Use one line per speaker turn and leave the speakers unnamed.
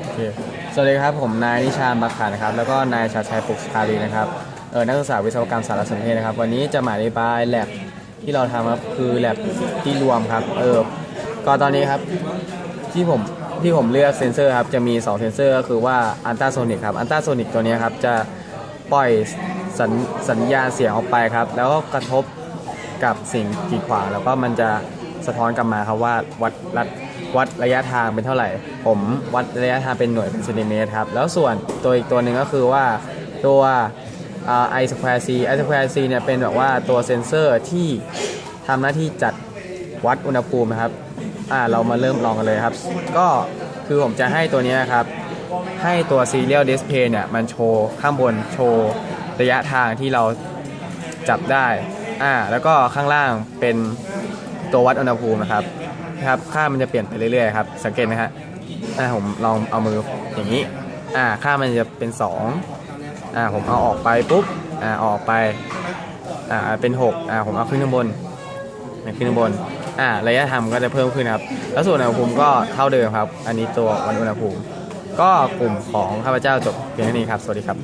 โอเคสวัสดีครับผมนายนิชาบักขานะครับ แล้วก็นายชาชัยปุกชาลีนะครับเออนักศึกษาวิศวกรรมสารสนเทศนะครับ วันนี้จะมาอธิบายแลบที่เราทำครับคือแลบที่รวมครับเออก็ตอนนี้ครับที่ผมที่ผมเลือกเซนเซอร์ครับจะมี 2 เซนเซอร์ก็คือว่าอันต้าโซนิกครับอันต้าโซนิกตัวนี้ครับจะปล่อยสัญสัญญาณเสียงออกไปครับ แล้วก็กระทบกับสิ่งกีดขวางแล้วก็มันจะสะท้อนกลับมาครับว่าวัดรัด วัดระยะทางเป็นเท่าไหร่ ผมวัดระยะทางเป็นหน่วยเป็นเซนติเมตรครับ แล้วส่วนตัวอีกตัวหนึ่งก็คือว่าตัวไอสแควร์ซีไอสแควร์ซีเนี่ยเป็นแบบว่าตัวเซนเซอร์ที่ทำหน้าที่จัดวัดอุณหภูมินะครับอ่าเรามาเริ่มลองกันเลยครับ ก็คือผมจะให้ตัวนี้ครับ ให้ตัว Serial Display เนี่ยมันโชว์ข้างบนโชว์ระยะทางที่เราจับได้อ่าแล้วก็ข้างล่างเป็น ตัววัดอุณหภูมินะครับนะครับ ค่ามันจะเปลี่ยนไปเรื่อยๆครับ สังเกตไหมฮะอ่าผมลองเอามืออย่างนี้ อ่า ค่ามันจะเป็น2อ่า ผมเอาออกไปปุ๊บ อ่า ออกไป อ่า เป็น6อ่า ผมเอาขึ้นข้างบนขึ้นข้างบน อ่า ระยะทางก็จะเพิ่มขึ้นครับ แล้วส่วนอุณหภูมิก็เท่าเดิมครับ อันนี้ตัววันอุณหภูมิ ก็กลุ่มของข้าพเจ้าจบเพียงเท่านี้ครับ สวัสดีครับ